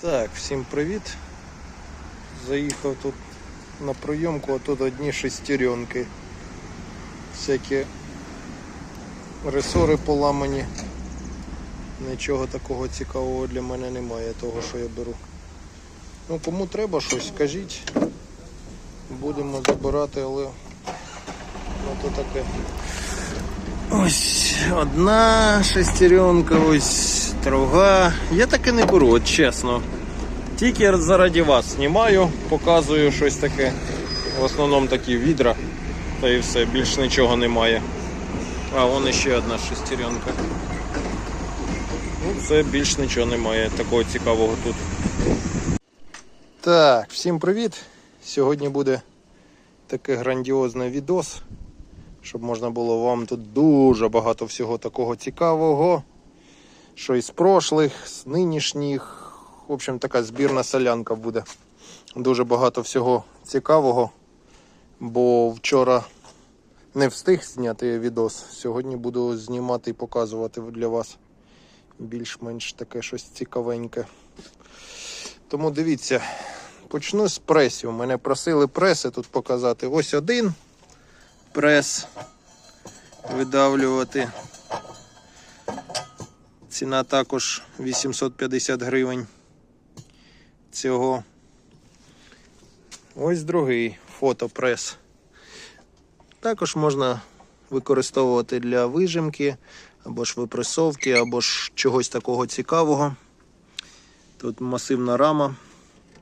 Так, всім привіт. Заїхав тут на прийомку, а тут одні шестеренки. Всякі ресори поламані. Нічого такого цікавого для мене немає, того що я беру. Ну кому треба щось, скажіть. Будемо забирати, але ну то таке. Ось одна шестеренка, ось друга. Я таке не беру, от чесно. Тільки заради вас знімаю, показую щось таке. В основному такі відра. Та і все, більш нічого немає. А, вон ще одна шестеренка. Ну, все, більш нічого немає такого цікавого тут. Так, всім привіт! Сьогодні буде такий грандіозний відос, щоб можна було вам тут дуже багато всього такого цікавого. Що із прошлих, з нинішніх. В общем, така збірна солянка буде. Дуже багато всього цікавого. Бо вчора не встиг зняти відос. Сьогодні буду знімати і показувати для вас більш-менш таке щось цікавеньке. Тому дивіться, почну з пресів. Мене просили преси тут показати. Ось один прес видавлювати. Ціна також 850 гривень цього. Ось другий фотопрес. Також можна використовувати для вижимки, або ж випресовки, або ж чогось такого цікавого. Тут масивна рама,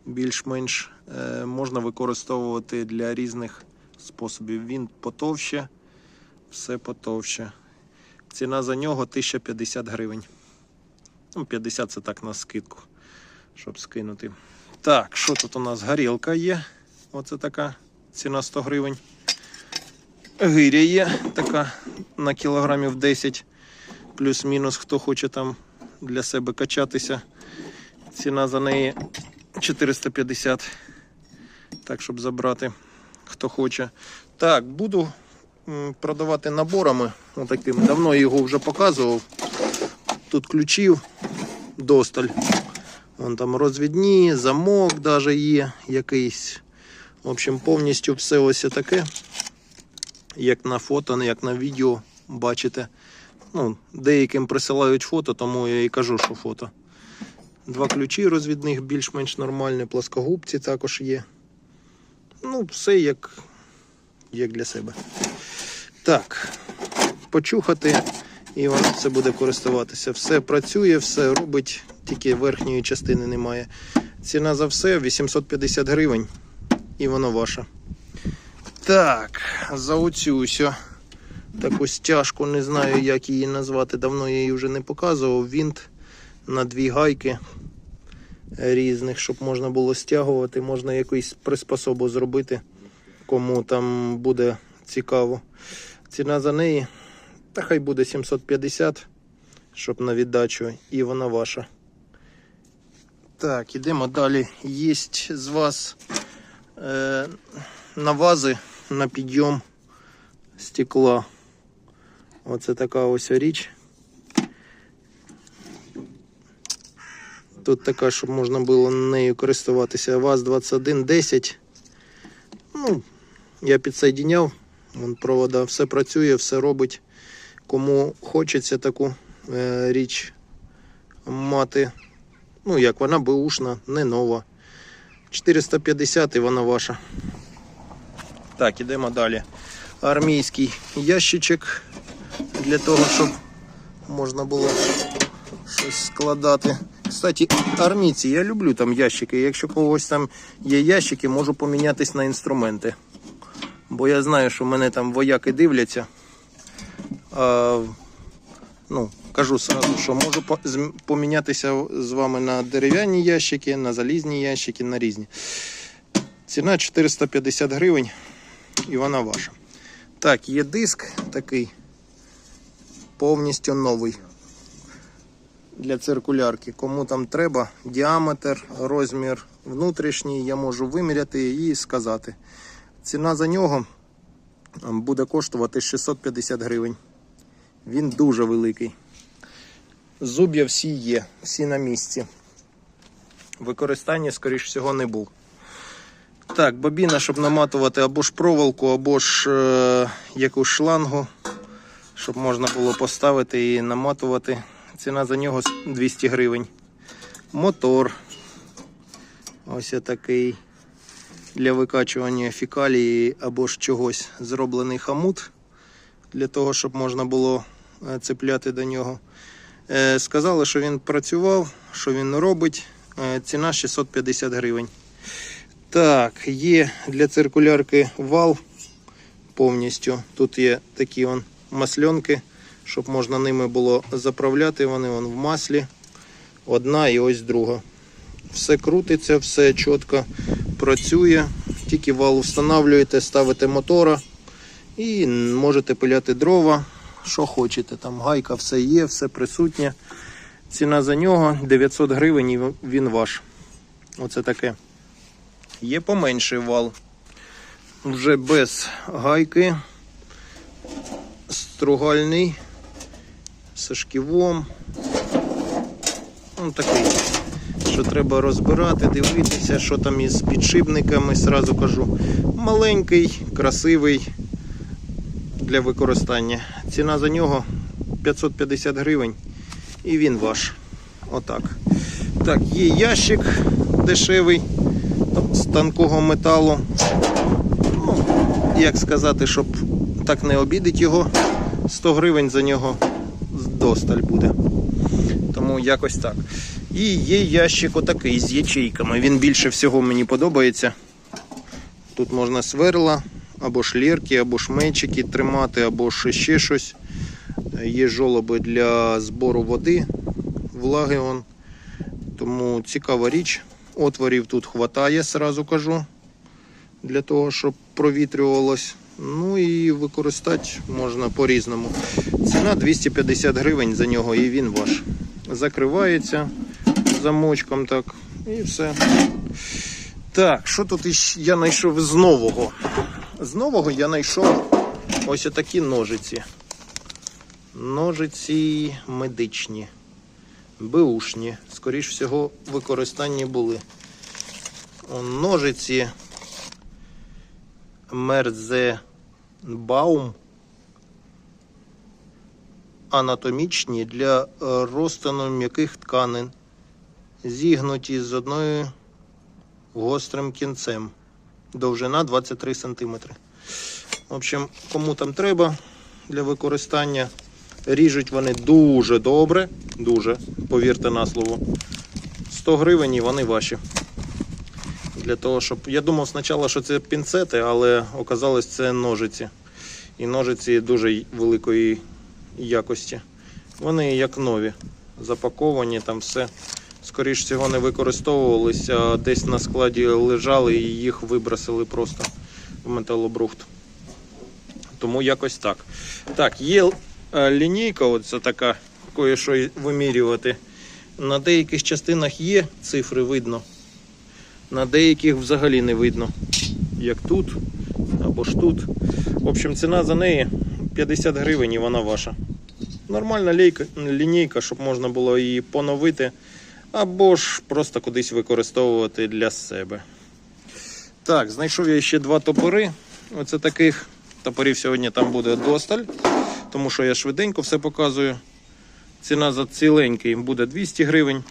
більш-менш е, можна використовувати для різних способів. Він потовще, все потовще. Ціна за нього 1050 гривень. Ну, 50 це так на скидку, щоб скинути. Так, що тут у нас? Горілка є. Оце така ціна 100 гривень. Гиря є така на кілограмів 10, плюс-мінус, хто хоче там для себе качатися. Ціна за неї 450. Так, щоб забрати, хто хоче. Так, буду продавати наборами. Отакими. Давно його вже показував. Тут ключів досталь. Вон там розвідні, замок даже є якийсь. В общем, повністю все ось таке. Як на фото, як на відео бачите. Ну, деяким присилають фото, тому я і кажу, що фото. Два ключі розвідних більш-менш нормальні, плоскогубці також є. Ну, все як, як для себе. Так, почухати і воно все буде користуватися. Все працює, все робить, тільки верхньої частини немає. Ціна за все 850 гривень. І воно ваше. Так, за оцю ось таку стяжку, не знаю, як її назвати. Давно я її вже не показував. Вінт на дві гайки різних, щоб можна було стягувати. Можна якусь приспособу зробити, кому там буде цікаво. Ціна за неї, та хай буде 750, щоб на віддачу, і вона ваша. Так, ідемо далі. Є з вас е, навази на підйом стекла. Оце така ось річ. Тут така, щоб можна було нею користуватися. ВАЗ-2110. Ну, я підсоєдиняв, вон провода, все працює, все робить. Кому хочеться таку е, річ мати. Ну, як вона беушна, не нова. 450 і вона ваша. Так, ідемо далі. Армійський ящичок для того, щоб можна було щось складати. Кстати, армійці, я люблю там ящики. Якщо когось там є ящики, можу помінятись на інструменти. Бо я знаю, що мене там вояки дивляться. А, ну, кажу сразу, що можу помінятися з вами на дерев'яні ящики, на залізні ящики, на різні. Ціна 450 гривень і вона ваша. Так, є диск такий повністю новий для циркулярки. Кому там треба, діаметр, розмір внутрішній, я можу виміряти і сказати. Ціна за нього буде коштувати 650 гривень. Він дуже великий. Зуб'я всі є, всі на місці. використання, скоріш всього, не був. Так, бобіна, щоб наматувати або ж проволоку, або ж е, якусь шлангу, щоб можна було поставити і наматувати. Ціна за нього 200 гривень. Мотор. Ось такий для викачування фекалії або ж чогось зроблений хамут для того, щоб можна було е, цепляти до нього. Е, Сказали, що він працював, що він робить. Е, Ціна 650 гривень. Так, є для циркулярки вал повністю. Тут є такі вон масльонки, щоб можна ними було заправляти. Вони вон в маслі. Одна і ось друга. Все крутиться, все чітко працює. Тільки вал встановлюєте, ставите мотора і можете пиляти дрова, що хочете. Там гайка, все є, все присутнє. Ціна за нього 900 гривень і він ваш. Оце таке. Є поменший вал. Вже без гайки. Стругальний. З шківом. Ну, такий, що треба розбирати, дивитися, що там із підшипниками. Сразу кажу. Маленький, красивий для використання. Ціна за нього 550 гривень. І він ваш. Отак. Так, є ящик дешевий з тонкого металу. Ну, як сказати, щоб так не обідати його, 100 гривень за нього досталь буде. Тому якось так. І є ящик отакий з ячейками. Він більше всього мені подобається. Тут можна сверла, або шлірки, або шмейчики тримати, або ще щось. Є жолоби для збору води, влаги. Он. Тому цікава річ. Отворів тут хватає, сразу кажу, для того, щоб провітрювалось. Ну і використати можна по-різному. Ціна 250 гривень за нього і він ваш. Закривається замочком так. І все. Так, що тут я знайшов з нового? З нового я знайшов ось такі ножиці. Ножиці медичні, беушні. Скоріш всього, використанні були. Ножиці Мерзебаум анатомічні для розтину м'яких тканин, зігнуті з одною гострим кінцем. Довжина 23 см. В общем, кому там треба для використання, ріжуть вони дуже добре, дуже, повірте на слово. 100 гривень і вони ваші. Для того, щоб. Я думав спочатку, що це пінцети, але оказалось це ножиці. І ножиці дуже великої якості. Вони як нові, запаковані, там все. Скоріш всього не використовувалися, десь на складі лежали і їх вибросили просто в металобрухт. Тому якось так. Так, є е, лінійка, оця така, кое-що вимірювати. На деяких частинах є цифри видно, на деяких взагалі не видно. Як тут або ж тут. В общем, ціна за неї 50 гривень і вона ваша. Нормальна лійка, лінійка, щоб можна було її поновити, або ж просто кудись використовувати для себе. Так, знайшов я ще два топори. Оце таких топорів сьогодні там буде досталь, тому що я швиденько все показую. Ціна за ціленький буде 200 гривень.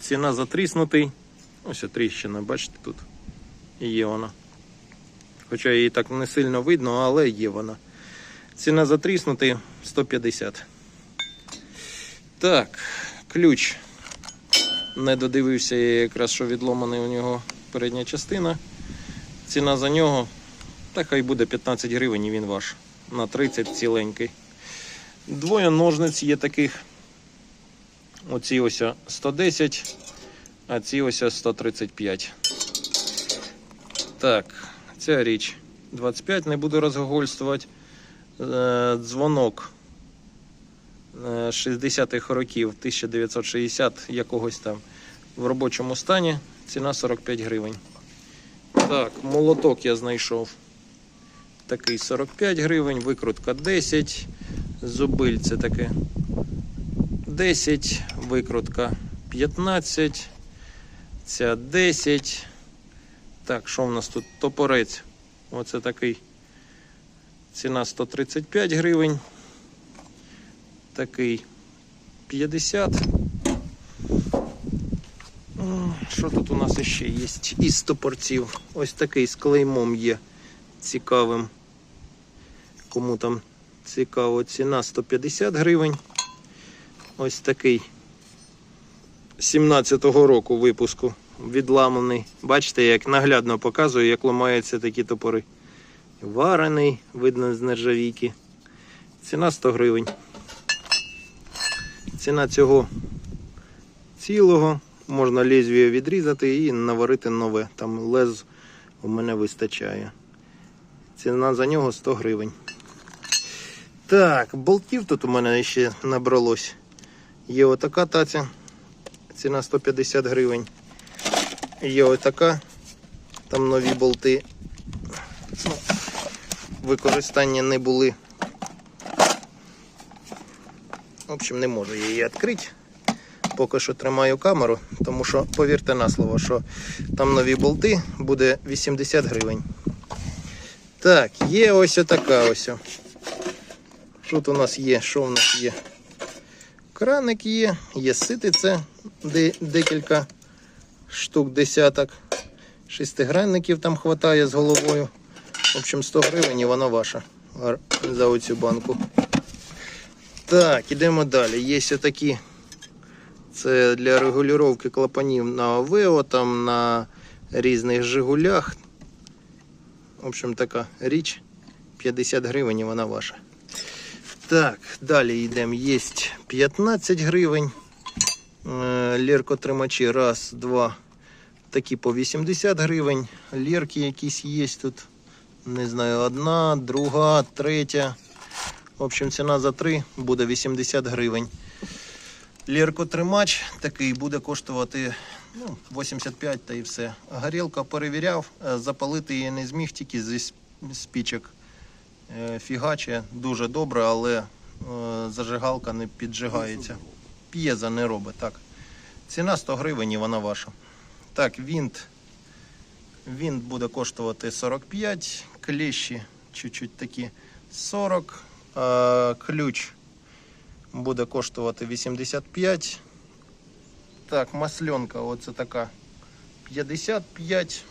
Ціна за тріснутий. Ось тріщина, бачите тут. Є вона. Хоча її так не сильно видно, але є вона. Ціна за тріснутий 150. Так, ключ. Не додивився я якраз, що відломаний у нього передня частина. Ціна за нього, та хай буде 15 гривень і він ваш. На 30 ціленький. Двоє ножниць є таких. Оці ось 110, а ці ось 135. Так, ця річ 25, не буду розгогольствувати. Е, Дзвонок е, 60-х років, 1960 якогось там в робочому стані. Ціна 45 гривень. Так, молоток я знайшов. Такий 45 гривень, викрутка 10, зубиль це таке 10, викрутка 15, Ця 10. Так, що в нас тут? Топорець. Оце такий. Ціна 135 гривень. Такий 50. М, Що тут у нас ще є? Із топорців. Ось такий з клеймом є цікавим. Кому там цікаво, ціна 150 гривень. Ось такий 17-го року випуску. Відламаний. Бачите, як наглядно показує, як ламаються такі топори. Варений, видно з нержавійки. Ціна 100 гривень. Ціна цього цілого. Можна лезвію відрізати і наварити нове. Там лез у мене вистачає. Ціна за нього 100 гривень. Так, болтів тут у мене ще набралось. Є отака таця. Ціна 150 гривень. Є отака. Там нові болти. Ну, використання не були. В общем, не можу її відкрити. Поки що тримаю камеру, тому що повірте на слово, що там нові болти буде 80 гривень. Так, є ось отака ось. Тут у нас є, що у нас є? Краник є, є ситиця, де декілька штук, десяток. Шестигранників там хватає з головою. В общем, 100 гривень і вона ваша за оцю банку. Так, ідемо далі. Є такі. Це для регулювання клапанів на Авео, там на різних Жигулях. В общем, така річ. 50 гривень і вона ваша. Так, далі йдемо. Є 15 гривень. Е, Ліркотримачі. Раз, два. Такі по 80 гривень. Лірки якісь є тут. Не знаю, одна, друга, третя. В общем, ціна за три буде 80 гривень. Ліркотримач такий буде коштувати ну, 85 та і все. Горілка перевіряв, е, запалити її не зміг тільки зі спічок. Е, Фігаче дуже добре, але е, зажигалка не піджигається. П'єза не робить. Так. Ціна 100 гривень і вона ваша. Так, вінт. Вінт буде коштувати 45, клещі чуть-чуть такі 40, а ключ буде коштувати 85. Так, масленка, оце така 55.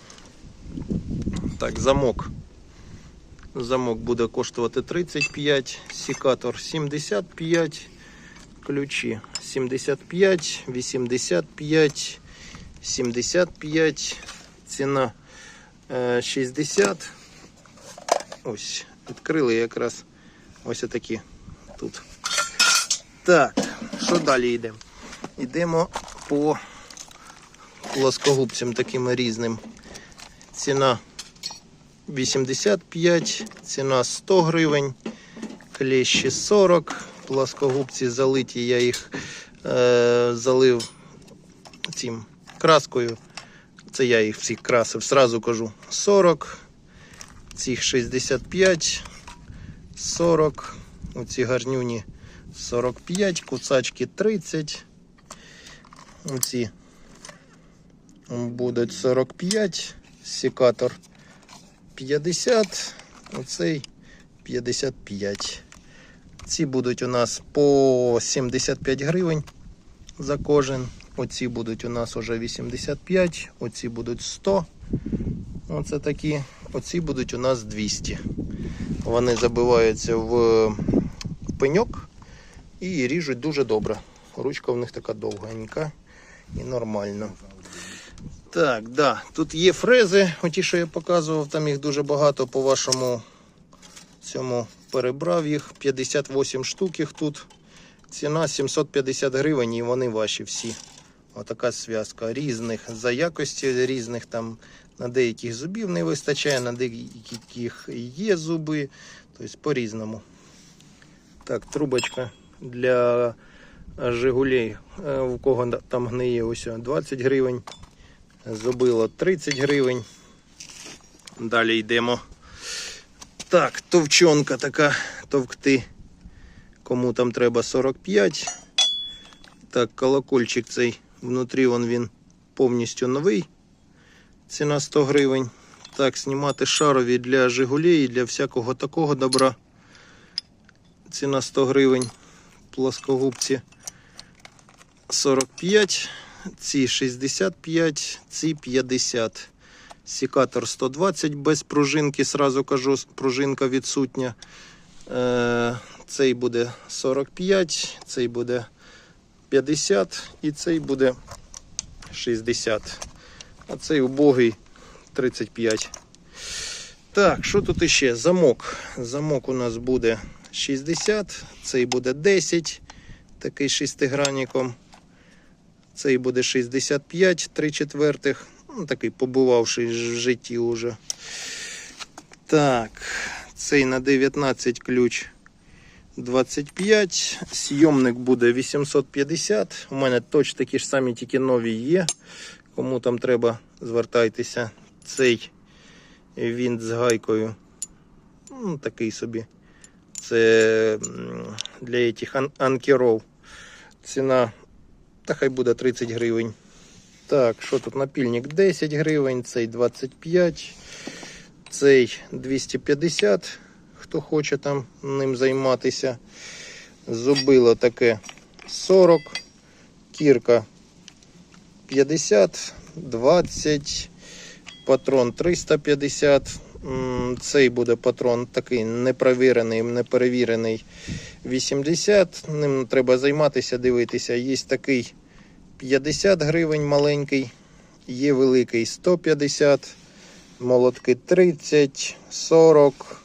Так, замок. Замок буде коштувати 35, секатор 75, ключі 75, 85, 75, ціна е, 60. Ось, відкрили якраз ось такі тут. Так, що далі йдемо? Йдемо по плоскогубцям таким різним. Ціна 85, ціна 100 гривень, клещі 40, плоскогубці залиті, я їх е, залив цим краскою. Це я їх всіх красив, сразу кажу 40, цих 65, 40, оці гарнюні 45, куцачки 30. Оці будуть 45, секатор 50, оцей 55. Ці будуть у нас по 75 гривень за кожен. Оці будуть у нас уже 85, оці будуть 100. Оце такі. Оці будуть у нас 200. Вони забиваються в пеньок і ріжуть дуже добре. Ручка в них така довгенька і нормально. Так, да. Тут є фрези, оті, що я показував, там їх дуже багато по вашому цьому перебрав їх. 58 штук їх тут. Ціна 750 гривень і вони ваші всі. Отака зв'язка різних за якості різних там на деяких зубів не вистачає, на деяких є зуби. Тобто по-різному. Так, трубочка для Жигулей, е, у кого там гниє ось 20 гривень. Зубило 30 гривень. Далі йдемо. Так, товчонка така товкти. Кому там треба 45. Так, колокольчик цей. Внутрі вон він повністю новий. Ціна 100 гривень. Так, знімати шарові для Жигулей і для всякого такого добра. Ціна 100 гривень. Плоскогубці 45, ці 65, ці 50. Сікатор 120 без пружинки, сразу кажу, пружинка відсутня. Е, цей буде 45, цей буде 50 і цей буде 60. А цей убогий 35. Так, що тут іще? Замок. Замок у нас буде 60, цей буде 10, такий шестигранником. Цей буде 65, 3 четвертих. Ну, такий побувавший в житті уже. Так, цей на 19 ключ 25. Сйомник буде 850. У мене точно такі ж самі, тільки нові є. Кому там треба, звертайтеся. Цей він з гайкою. Ну, такий собі. Це для этих ан- анкеров. Ціна, та хай буде 30 гривень. Так, що тут напільник 10 гривень, цей 25, цей 250, хто хоче там ним займатися. Зубило таке 40, кірка 50, 20, патрон 350. Цей буде патрон такий непровірений, неперевірений 80. Ним треба займатися, дивитися. Є такий 50 гривень маленький, є великий 150, молотки 30, 40,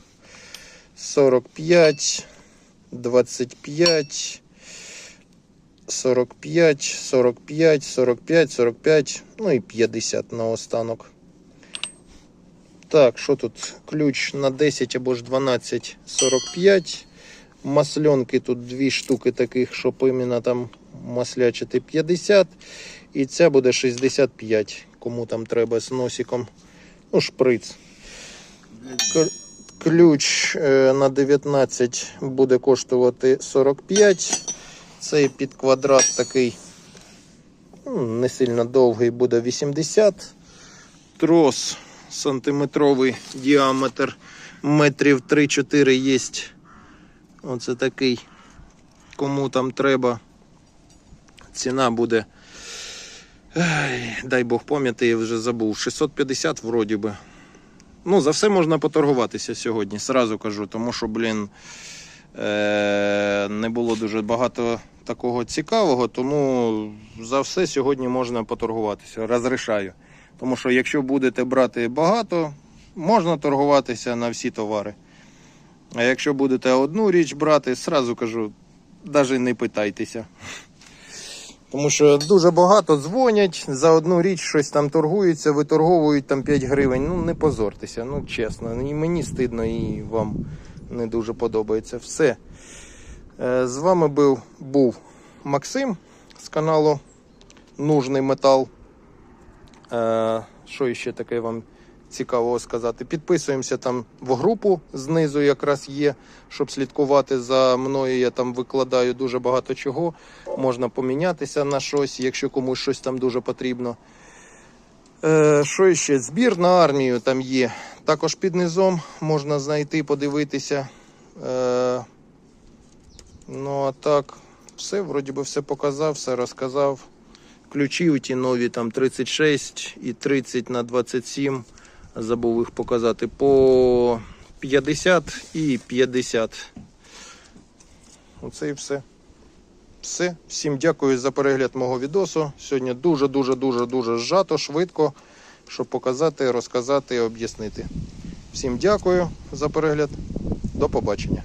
45, 25, 45, 45, 45, 45, ну і 50 наостанок. Так, що тут? Ключ на 10 або ж 12, 45. Масленки тут дві штуки таких, щоб іменно там маслячити 50. І ця буде 65, кому там треба з носиком. Ну, шприц. Ключ е, на 19 буде коштувати 45. Цей під квадрат такий ну, не сильно довгий, буде 80. Трос сантиметровий діаметр метрів 3-4 є. Оце такий. Кому там треба. Ціна буде. Ай, дай Бог пам'яті, я вже забув. 650 вроді би. Ну, за все можна поторгуватися сьогодні, сразу кажу, тому що, блін, е- не було дуже багато такого цікавого, тому за все сьогодні можна поторгуватися. Розрішаю. Тому що якщо будете брати багато, можна торгуватися на всі товари. А якщо будете одну річ брати, сразу кажу, навіть не питайтеся. Тому що дуже багато дзвонять, за одну річ щось там торгуються, виторговують там 5 гривень. Ну не позортеся, ну чесно. І мені стидно, і вам не дуже подобається. Все. Е, З вами був, був Максим з каналу Нужний Метал. Е, Що ще таке вам цікавого сказати? Підписуємося там в групу знизу, якраз є, щоб слідкувати за мною. Я там викладаю дуже багато чого. Можна помінятися на щось, якщо комусь щось там дуже потрібно. Е, що ще? Збір на армію там є. Також під низом можна знайти, подивитися. Е, ну а так, все, вроді би, все показав, все розказав. Ключі у ті нові там 36 і 30 на 27. Забув їх показати по 50 і 50. Оце і все. Все. Всім дякую за перегляд мого відосу. Сьогодні дуже-дуже дуже дуже зжато, швидко, щоб показати, розказати і об'яснити. Всім дякую за перегляд. До побачення.